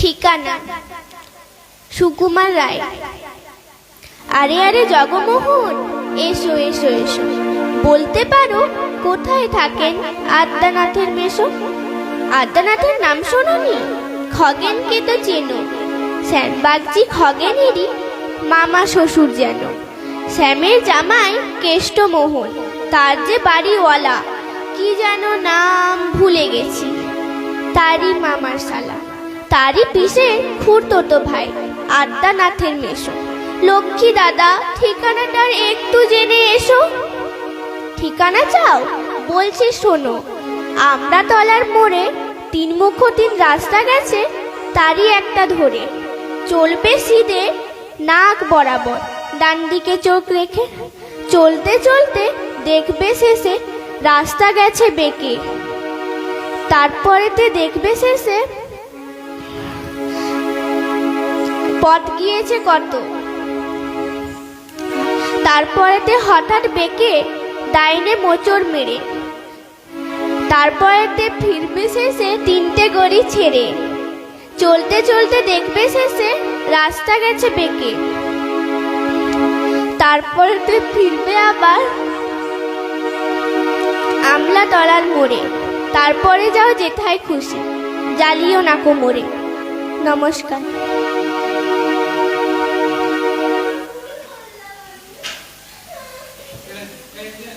ঠিকানা। সুকুমার রায়। আরে আরে জগমোহন, এসো এসো এসো। বলতে পারো কোথায় থাকেন আদ্যানাথের মেশো আদ্যানাথের নাম শোনোনি? খগেনকে তো চেনো? শ্যামবাগজি খগেনেরই মামা শ্বশুর যেন। শ্যামের জামাই কেষ্টমোহন, তার যে বাড়িওয়ালা, কি যেন নাম ভুলে গেছি। তারই মামার শালা। তারই পিসে খুঁড়তো ভাই, আদ্যানাথের মেশো লক্ষ্মী দাদা, ঠিকানাটার একটু জেনে এসো। ঠিকানা চাও? বলছি শোনো আমরা তলার মোড়ে তিন মুখ তিন রাস্তা গেছে, তারই একটা ধরে। চলবে সিধে নাক বরাবর ডান দিকে চোখ রেখে। চলতে চলতে দেখবে শেষে রাস্তা গেছে বেঁকে। তারপরেতে দেখবে শেষে পথ গিয়েছে কত। তারপরেতে হঠাৎ বেঁকে ডাইনে মোচড় মেরে। তারপরেতে ফিরবে শেষে তিনটে গড়ি ছেড়ে। চলতে চলতে দেখবে শেষে রাস্তা গেছে বেঁকে। তারপরেতে ফিরবে আবার আমলা তলার মোড়ে। তারপরে যাও যেথায় খুশি, জ্বালিও না কোমরে। নমস্কার। Amen